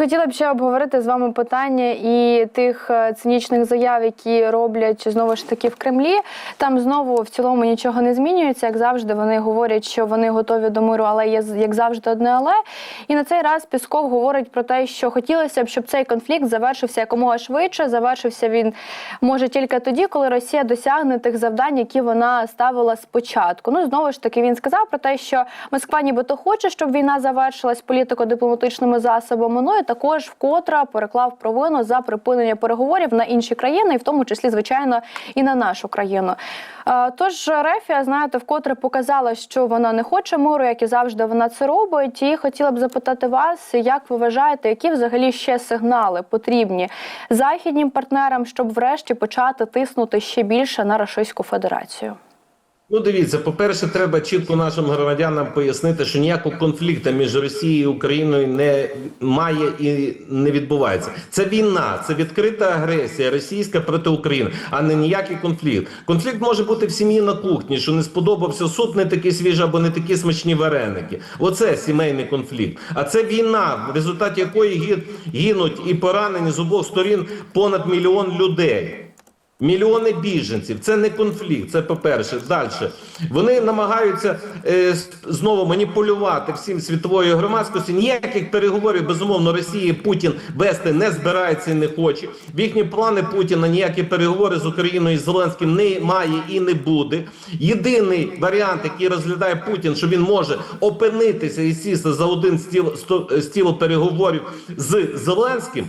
Хотіла б ще обговорити з вами питання і тих е, цинічних заяв, які роблять знову ж таки в Кремлі. Там знову в цілому нічого не змінюється. Як завжди, вони говорять, що вони готові до миру, але є як завжди одне але. І на цей раз Пісков говорить про те, що хотілося б, щоб цей конфлікт завершився якомога швидше. Завершився він може тільки тоді, коли Росія досягне тих завдань, які вона ставила спочатку. Ну знову ж таки він сказав про те, що Москва нібито хоче, щоб війна завершилась політико-дипломатичними засобами. Ну також вкотре переклав провину за припинення переговорів на інші країни, і в тому числі, звичайно, і на нашу країну. Е, Тож Рефія, знаєте, вкотре показала, що вона не хоче миру, як і завжди вона це робить. І хотіла б запитати вас, як ви вважаєте, які взагалі ще сигнали потрібні західнім партнерам, щоб врешті почати тиснути ще більше на Російську Федерацію? Ну, дивіться, по-перше, треба чітко нашим громадянам пояснити, що ніякого конфлікту між Росією і Україною не має і не відбувається. Це війна, це відкрита агресія російська проти України, а не ніякий конфлікт. Конфлікт може бути в сім'ї на кухні, що не сподобався суп, не такий свіжий або не такі смачні вареники. Оце сімейний конфлікт. А це війна, в результаті якої гинуть і поранені з обох сторін понад мільйон людей. Мільйони біженців, це не конфлікт. Це по-перше. Далі вони намагаються е, знову маніпулювати всім світовою громадськості. Ніяких переговорів безумовно Росії Путін вести не збирається і не хоче. В їхні плани Путіна ніякі переговори з Україною і Зеленським немає і не буде. Єдиний варіант, який розглядає Путін, що він може опинитися і сісти за один стіл сто- стіл переговорів з Зеленським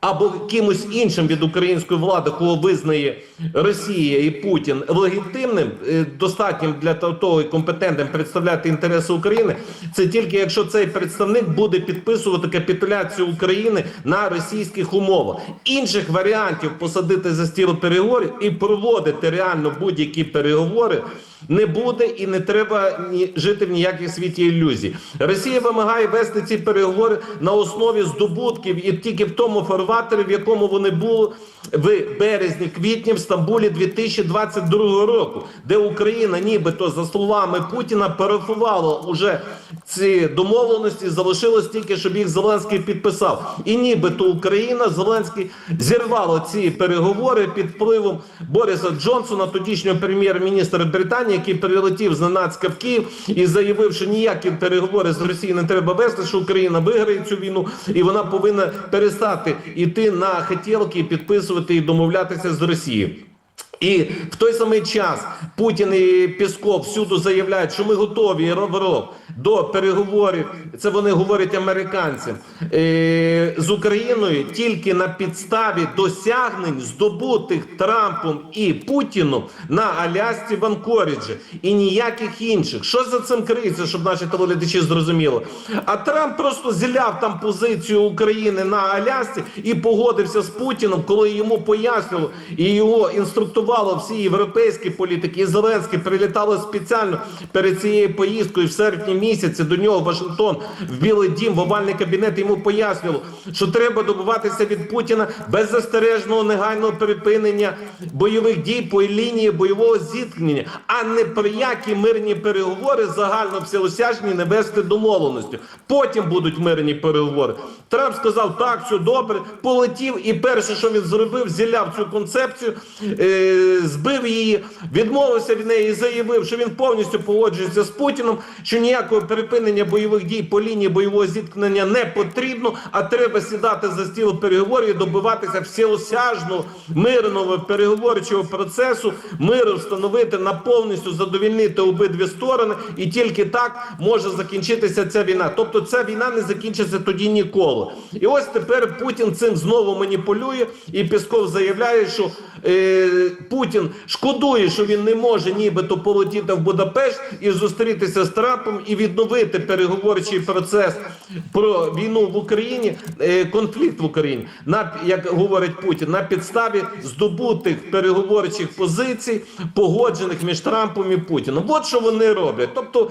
або кимось іншим від української влади, кого визнає Росія і Путін легітимним, е, достатнім для того і компетентним представляти інтереси України, це тільки якщо цей представник буде підписувати капітуляцію України на російських умовах. Інших варіантів посадити за стіл переговорів і проводити реально будь-які переговори. Не буде і не треба ні жити в ніякій світі ілюзій. Росія вимагає вести ці переговори на основі здобутків і тільки в тому фарватері, в якому вони були в березні-квітні в Стамбулі 2022 року, де Україна, нібито за словами Путіна, парафувала уже ці домовленості. Залишилось тільки, щоб їх Зеленський підписав. І нібито Україна Зеленський зірвало ці переговори під впливом Бориса Джонсона, тодішнього прем'єр-міністра Британії, який прилетів зненацька в Київ і заявив, що ніякі переговори з Росією не треба вести, що Україна виграє цю війну, і вона повинна перестати іти на хотілки підписувати і домовлятися з Росією. І в той самий час Путін і Пісков всюди заявляють, що ми готові Ров-Ров, до переговорів. Це вони говорять американцям е, з Україною тільки на підставі досягнень, здобутих Трампом і Путіном на Алясці в Анкоріджі і ніяких інших. Що за цим криється, щоб наші телеглядачі зрозуміли? А Трамп просто зіляв там позицію України на Алясці і погодився з Путіном, коли йому пояснило і його інструктувало всі європейські політики. І Зеленський прилітали спеціально перед цією поїздкою в серпні місяці до нього Вашингтон в Білий Дім, в овальний кабінет йому пояснювало, що треба добиватися від Путіна беззастережного негайного припинення бойових дій по лінії бойового зіткнення, а не про які мирні переговори загально всеосяжні не вести домовленості. Потім будуть мирні переговори. Трамп сказав, так, все добре, полетів, і перше, що він зробив, зіляв цю концепцію, е, збив її, відмовився від неї і заявив, що він повністю погоджується з Путіном, що ніякого припинення бойових дій по лінії бойового зіткнення не потрібно, а треба сідати за стіл переговорів і добиватися всеосяжного мирного переговорчого процесу, миру встановити на повністю задовільнити обидві сторони, і тільки так може закінчитися ця війна. Тобто ця війна не закінчиться тоді ніколи. І ось тепер Путін цим знову маніпулює, і Пісков заявляє, що е, Путін шкодує, що він не може нібито полетіти в Будапешт і зустрітися з Трампом і відновити переговорчий процес про війну в Україні, е, конфлікт в Україні, на як говорить Путін, на підставі здобутих переговорчих позицій, погоджених між Трампом і Путіном. От що вони роблять. Тобто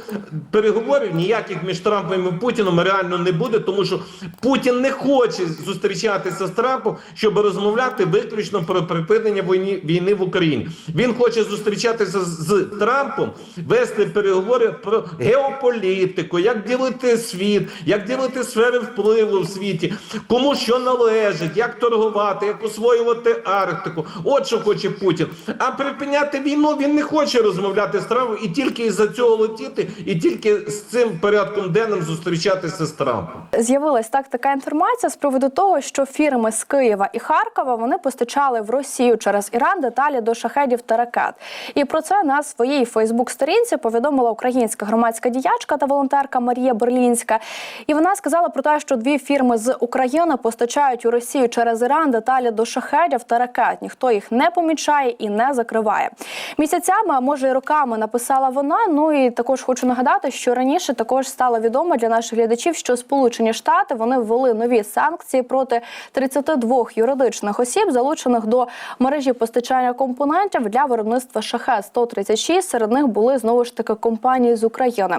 переговорів ніяких між Трампом і Путіном реально не буде, тому що Путін не хоче зустрічатися з Трампом, щоб розмовляти виключно про припинення продовження війни, війни в Україні. Він хоче зустрічатися з, з Трампом, вести переговори про геополітику, як ділити світ, як ділити сфери впливу в світі, кому що належить, як торгувати, як освоювати Арктику. От що хоче Путін. А припиняти війну він не хоче розмовляти з Трампом і тільки із-за цього летіти, і тільки з цим порядком денним зустрічатися з Трампом. З'явилась так така інформація з приводу того, що фірми з Києва і Харкова вони постачали в Росію Іран деталі до шахедів та ракет. І про це на своїй Фейсбук-сторінці повідомила українська громадська діячка та волонтерка Марія Берлінська. І вона сказала про те, що дві фірми з України постачають у Росію через Іран деталі до шахедів та ракет. Ніхто їх не помічає і не закриває. Місяцями, а може й роками написала вона. Ну і також хочу нагадати, що раніше також стало відомо для наших глядачів, що Сполучені Штати вони ввели нові санкції проти 32 юридичних осіб, залучених до мережі постачання компонентів для виробництва шахет 136 Серед них були знову ж таки компанії з України.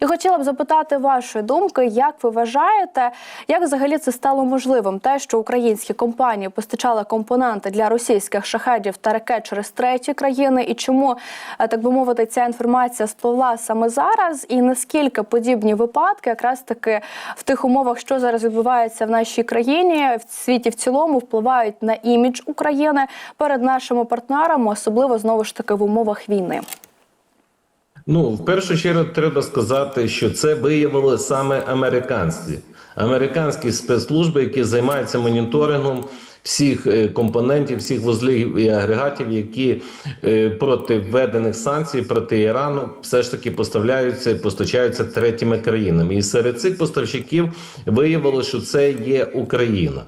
І хотіла б запитати вашої думки, як ви вважаєте, як взагалі це стало можливим? Те, що українські компанії постачали компоненти для російських шахедів та ракет через треті країни, і чому е, так би мовити, ця інформація спливла саме зараз, і наскільки подібні випадки, якраз таки в тих умовах, що зараз відбувається в нашій країні, в світі в цілому впливають на імідж України перед нашими партнерами, особливо знову ж таки в умовах війни. Ну, в першу чергу треба сказати, що це виявили саме американці, американські спецслужби, які займаються моніторингом всіх е, компонентів, всіх вузлів і агрегатів, які е, проти введених санкцій проти Ірану все ж таки поставляються і постачаються третіми країнами. І серед цих поставщиків виявилося, що це є Україна.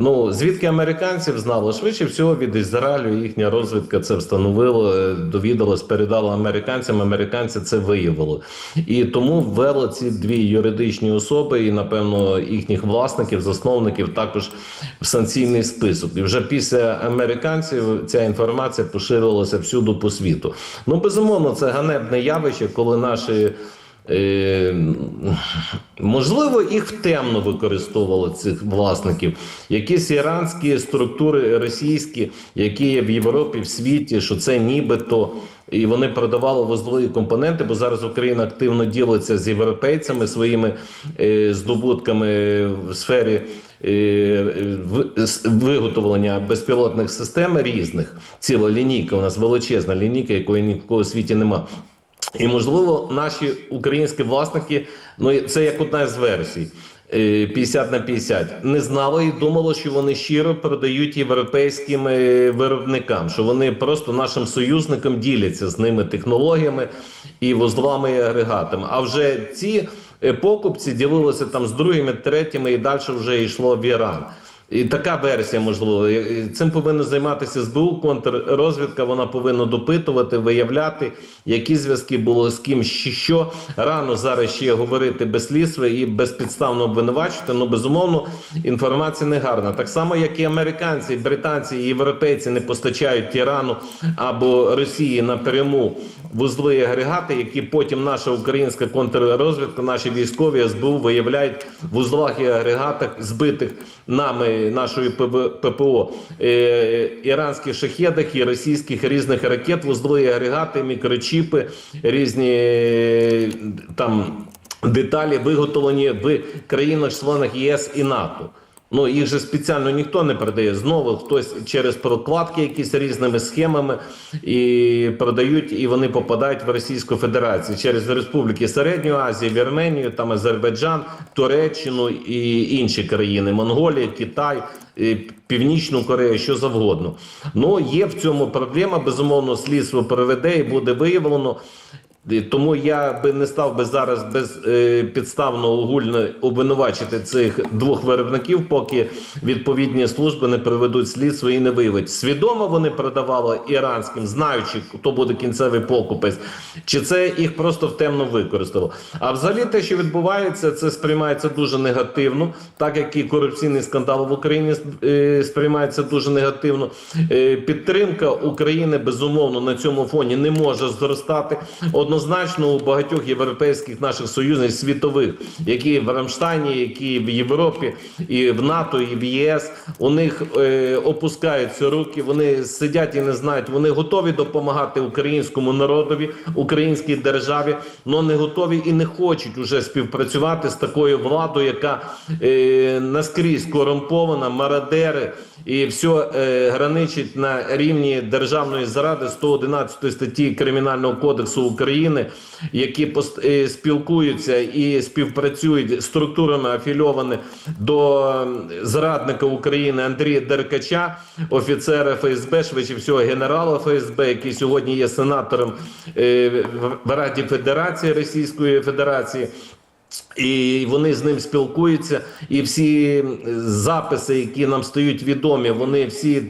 Ну звідки американців знало швидше всього від Ізраїлю. Їхня розвідка це встановила, е, довідалась, передала американцям. Американці це виявили, і тому ввели ці дві юридичні особи, і напевно їхніх власників, засновників також в санкційний список. І вже після американців ця інформація поширилася всюди по світу. Ну безумовно, це ганебне явище, коли наші. Е, можливо, їх втемно використовували цих власників. Якісь іранські структури російські, які є в Європі, в світі, що це нібито. І вони продавали вузлові компоненти, бо зараз Україна активно ділиться з європейцями своїми е, здобутками в сфері е, в- виготовлення безпілотних систем різних. Ціла лінійка у нас величезна лінійка, якої нікого у світі немає. І можливо, наші українські власники, ну це як одна з версій. е, 50 на 50, не знали і думало, що вони щиро продають європейським е, виробникам, що вони просто нашим союзникам діляться з ними технологіями і вузлами і агрегатами. А вже ці е, покупці ділилися там з другими, третіми, і далі вже йшло в Іран. І така версія можливо. Цим повинна займатися СБУ, контррозвідка. Вона повинна допитувати, виявляти, які зв'язки було з ким, що, рано зараз ще говорити без слідства і безпідставно обвинувачувати. Ну безумовно, інформація не гарна. Так само, як і американці, британці, і європейці не постачають Ірану або Росії напряму вузли агрегати, які потім наша українська контррозвідка, наші військові СБУ виявляють в узлах і агрегатах збитих нами нашою ППО е, іранських шахедах і російських різних ракет, вузли агрегати, мікрочіпи, різні там деталі виготовлені в країнах-членах ЄС і НАТО. Ну їх же спеціально ніхто не продає. Знову хтось через прокладки, якісь різними схемами і продають, і вони попадають в Російську Федерацію через республіки Середньої Азії, Вірменію, там Азербайджан, Туреччину і інші країни, Монголія, Китай. Північну Корею, що завгодно. Ну є в цьому проблема. Безумовно, слідство проведе і буде виявлено. Тому я би не став би зараз без е, огульно обвинувачити цих двох виробників, поки відповідні служби не проведуть слідство і не виявить. Свідомо вони продавали іранським, знаючи, хто буде кінцевий покупець, чи це їх просто втемно використало. А взагалі те, що відбувається, це сприймається дуже негативно, так як і корупційний скандал в Україні е, сприймається дуже негативно. Е, підтримка України безумовно на цьому фоні не може зростати. Однозначно однозначно у багатьох європейських наших союзних світових, які в Рамштайні, які в Європі, і в НАТО, і в ЄС, у них е, опускаються руки. Вони сидять і не знають. Вони готові допомагати українському народові, українській державі, але не готові і не хочуть уже співпрацювати з такою владою, яка е, наскрізь корумпована, мародери і все е, граничить на рівні державної зради 111 статті Кримінального кодексу України, які пост- е, спілкуються і співпрацюють з структурами афільовані до зрадника України Андрія Деркача, офіцера ФСБ, швидше всього генерала ФСБ, який сьогодні є сенатором е, в Раді Федерації Російської Федерації. І вони з ним спілкуються, і всі записи, які нам стають відомі, вони всі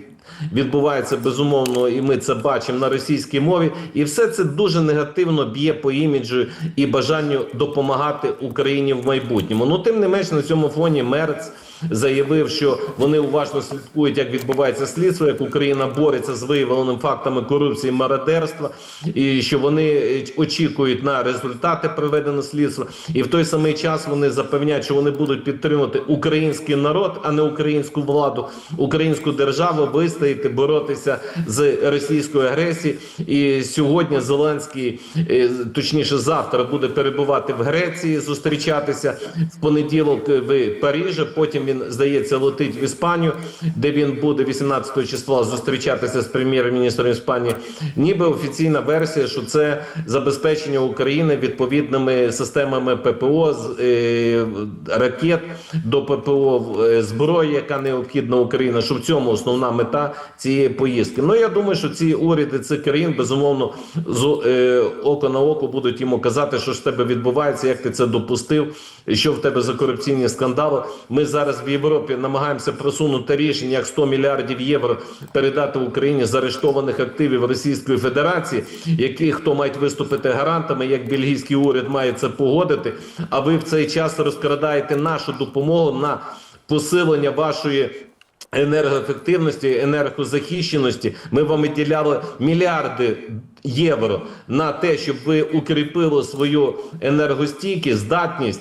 відбуваються безумовно, і ми це бачимо на російській мові. І все це дуже негативно б'є по іміджу і бажанню допомагати Україні в майбутньому. Ну тим не менш на цьому фоні Мерц заявив, що вони уважно слідкують, як відбувається слідство, як Україна бореться з виявленими фактами корупції, мародерства, і що вони е, очікують на результати проведеного слідства. І в той самий час вони запевняють, що вони будуть підтримувати український народ, а не українську владу, українську державу, вистояти, боротися з російською агресією. І сьогодні Зеленський, е, точніше, завтра буде перебувати в Греції, зустрічатися в понеділок в Парижі. Потім він здається летить в Іспанію, де він буде 18 числа зустрічатися з прем'єр-міністром Іспанії. Ніби офіційна версія, що це забезпечення України відповідними системами ППО з е, ракет до ППО е, зброї, яка необхідна Україні, що в цьому основна мета цієї поїздки. Ну я думаю, що ці уряди цих країн безумовно з е, око на око будуть йому казати, що ж тебе відбувається, як ти це допустив, що в тебе за корупційні скандали. Ми зараз в Європі намагаємося просунути рішення, як 100 мільярдів євро передати Україні заарештованих активів Російської Федерації, які хто мають виступити гарантами, як бельгійський уряд має це погодити. А ви в цей час розкрадаєте нашу допомогу на посилення вашої. Енергоефективності, енергозахищеності ми вам виділяли мільярди євро на те, щоб ви укріпили свою енергостійкість, здатність,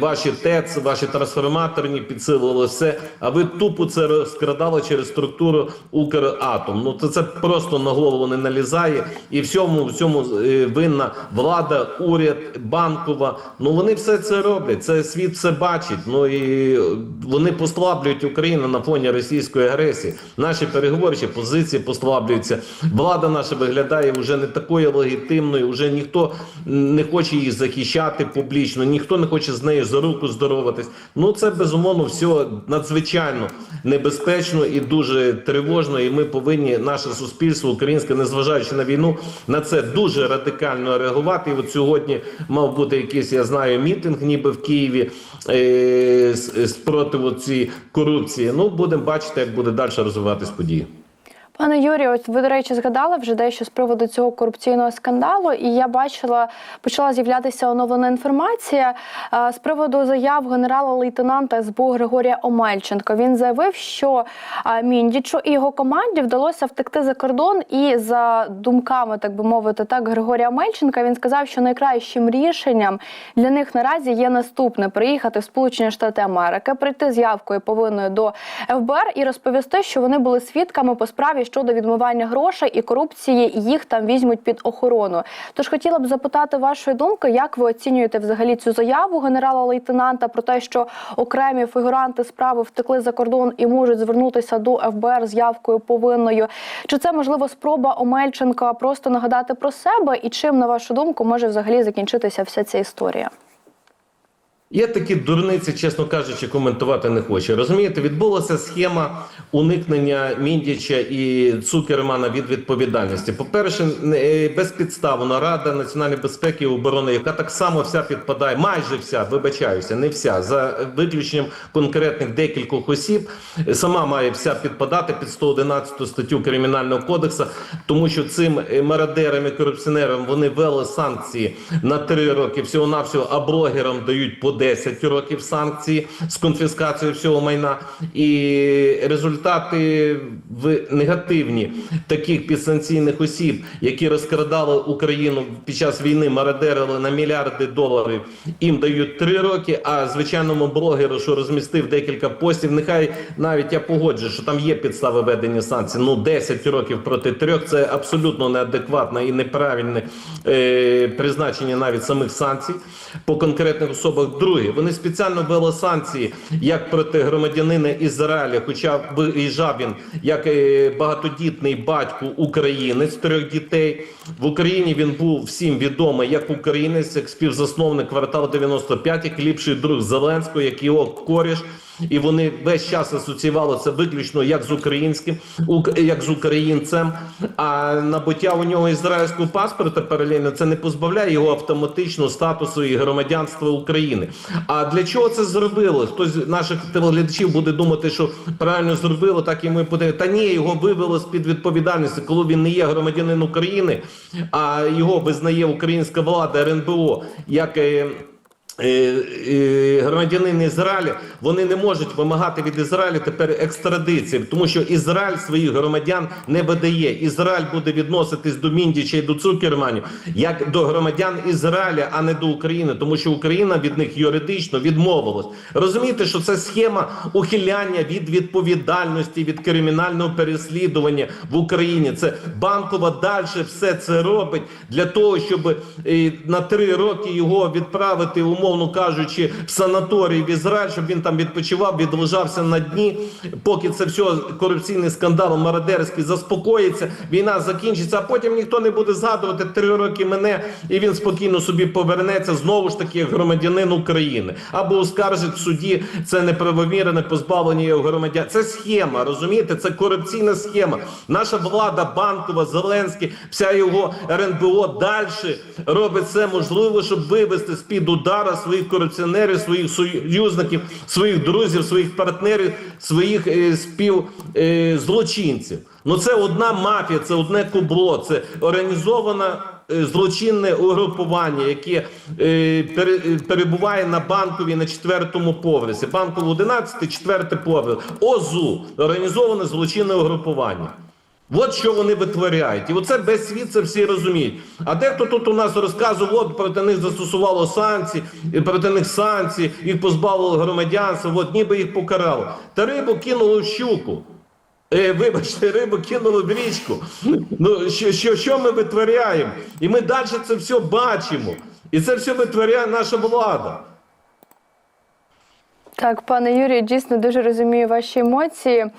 ваші ТЕЦ, ваші трансформаторні підсилили все. А ви тупо це розкрадали через структуру Укратом. Ну то це просто на голову не налізає, і всьому всьому е, винна влада, уряд, банкова. Ну вони все це роблять. Це світ все бачить. Ну і вони послаблюють Україну на фоні російської агресії. Наші переговорчі позиції послаблюються. Влада наша виглядає вже не такою легітимною. Вже ніхто не хоче її захищати публічно, ніхто не хоче з нею за руку здороватись. Ну це безумовно все надзвичайно небезпечно і дуже тривожно. І ми повинні наше суспільство українське, незважаючи на війну, на це дуже радикально реагувати. І от сьогодні мав бути якийсь, я знаю, мітинг, ніби в Києві е, спротиву цієї корупції. Ну будемо бачити, як буде далі розвиватись події. Пане Юрію, ось ви, до речі, згадали вже дещо з приводу цього корупційного скандалу, і я бачила, почала з'являтися оновлена інформація е, з приводу заяв генерала-лейтенанта СБУ Григорія Омельченко. Він заявив, що е, Міндічу і його команді вдалося втекти за кордон, і за думками, так би мовити, так Григорія Омельченка, він сказав, що найкращим рішенням для них наразі є наступне: приїхати в Сполучені Штати Америки, прийти з явкою повинною до ФБР і розповісти, що вони були свідками по справі щодо відмивання грошей і корупції, їх там візьмуть під охорону. Тож хотіла б запитати вашої думки, як ви оцінюєте взагалі цю заяву генерала-лейтенанта про те, що окремі фігуранти справи втекли за кордон і можуть звернутися до ФБР з явкою повинною. Чи це можливо спроба Омельченка просто нагадати про себе? І чим, на вашу думку, може взагалі закінчитися вся ця історія? Я такі дурниці, чесно кажучи, коментувати не хочу. Розумієте, відбулася схема уникнення Міндіча і Цукермана від відповідальності. По-перше, не- е, безпідставно Рада національної безпеки і оборони, яка так само вся підпадає, майже вся, вибачаюся, не вся, за виключенням конкретних декількох осіб, сама має вся підпадати під 111 статтю Кримінального кодексу, тому що цим е, мародерам і корупціонерам вони ввели санкції на три роки всього навсього а блогерам дають по 10 років санкції з конфіскацією всього майна, і результати в негативні таких підсанкційних осіб, які розкрадали Україну під час війни, мародерили на мільярди доларів. Їм дають 3 роки. А звичайному блогеру, що розмістив декілька постів, нехай навіть я погоджу, що там є підстави ведення санкцій. Ну 10 років проти трьох це абсолютно неадекватне і неправильне е, призначення навіть самих санкцій по конкретних особах. Друге, вони спеціально ввели санкції як проти громадянина Ізраїля, хоча виїжджав він як е, багатодітний батько українець трьох дітей. В Україні він був всім відомий як українець, як співзасновник квартал 95, як ліпший друг Зеленського, як його коріш. І вони весь час асоціювали це виключно як з українським, як з українцем. А набуття у нього ізраїльського паспорта паралельно це не позбавляє його автоматично статусу і громадянства України. А для чого це зробили? Хтось з наших телеглядачів буде думати, що правильно зробили, так і ми буде. Та ні, його вивели з під відповідальності, коли він не є громадянин України, а його визнає українська влада РНБО як. Е, е, громадянин Ізраїля, вони не можуть вимагати від Ізраїля тепер екстрадиції, тому що Ізраїль своїх громадян не видає. Ізраїль буде відноситись до Міндіча і до Цукерманів як до громадян Ізраїля, а не до України, тому що Україна від них юридично відмовилась. Розумієте, що це схема ухиляння від відповідальності від кримінального переслідування в Україні. Це банкова далі все це робить для того, щоб е, на три роки його відправити, умовно кажучи, в санаторій в Ізраїль, щоб він там відпочивав, відлежався на дні, поки це все корупційний скандал мародерський заспокоїться, війна закінчиться, а потім ніхто не буде згадувати три роки мене, і він спокійно собі повернеться знову ж таки як громадянин України або оскаржить в суді це неправомірне позбавлення його громадян. Це схема, розумієте? Це корупційна схема. Наша влада, банкова, Зеленський, вся його РНБО далі робить все можливе, щоб вивести з під удара своїх корупціонерів, своїх союзників, своїх друзів, своїх партнерів, своїх е, співзлочинців. Ну це одна мафія, це одне кубло, це організована. е, Злочинне угрупування, яке е, е, перебуває на банковій на четвертому поверсі. Банково 11, четвертий поверх. ОЗУ організоване злочинне угрупування. От що вони витворяють. І оце без світ це всі розуміють. А дехто тут у нас розказував, от проти них застосувало санкції, проти них санкції, їх позбавили громадянства, от ніби їх покарало. Та рибу кинули в щуку. Е, вибачте, рибу кинули в річку. Ну, що, що, що ми витворяємо? І ми далі це все бачимо. І це все витворяє наша влада. Так, пане Юрію, дійсно дуже розумію ваші емоції.